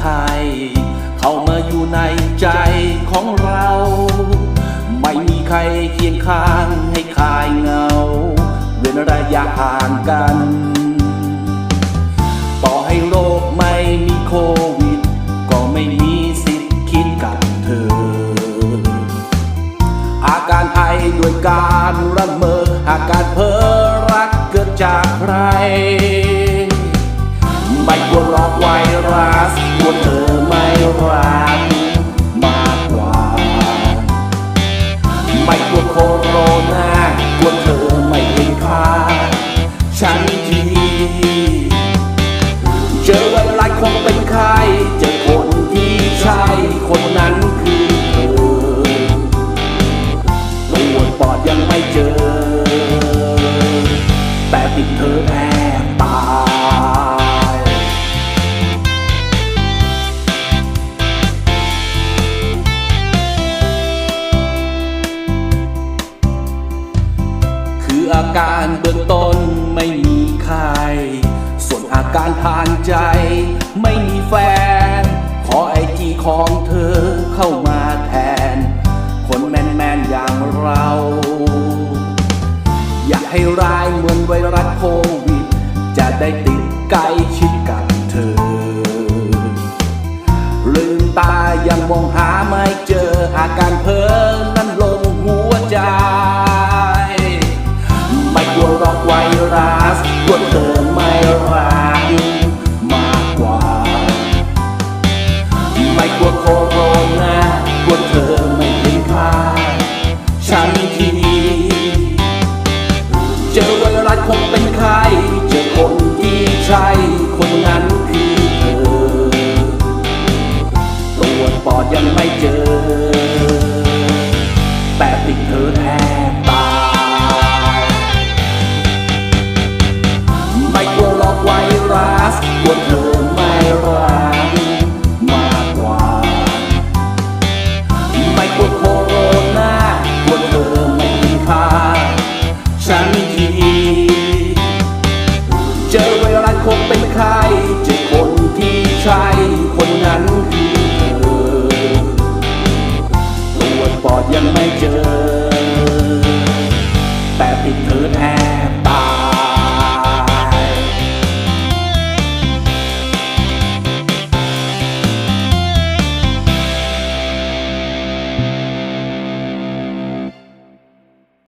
ใคร เข้ามาอยู่ในใจของเรา ไม่มีใครเคียงข้างให้คลายเงา เว้นระยะห่างกัน ต่อให้โรคไม่มีโควิด ก็ไม่มีสิทธิ์คิดกับเธอ อาการไอด้วยการระเมออาการเพ้อรักเกิดจากใคร กลัวโคโรนากลัวเธอไม่เห็นค่าฉันทีเจอวันไรคงเป็นใครเจอคนที่ใช่คนนั้นคือเธอตรวจปอดยังไม่เจอ แต่ติดเธอแทบตา ออาการเบื้องต้นไม่มีไข้ส่วนอาการทางใจ ไม่มีแฟน ขอไอจีของเธอเข้ามาแทน คนแมนแมนๆอย่างเรา อยากให้ร้ายเหมือนไวรัสโควิด จะได้ติดใกล้ชิดกับเธอ ลืมตายังมองหา ฉันทีเจอไวรักคงเป็นใคร เจอคนที่ใช่คนนั้นคือเธอตรวจปอดยังไม่เจอ ปอดยังไม่เจอ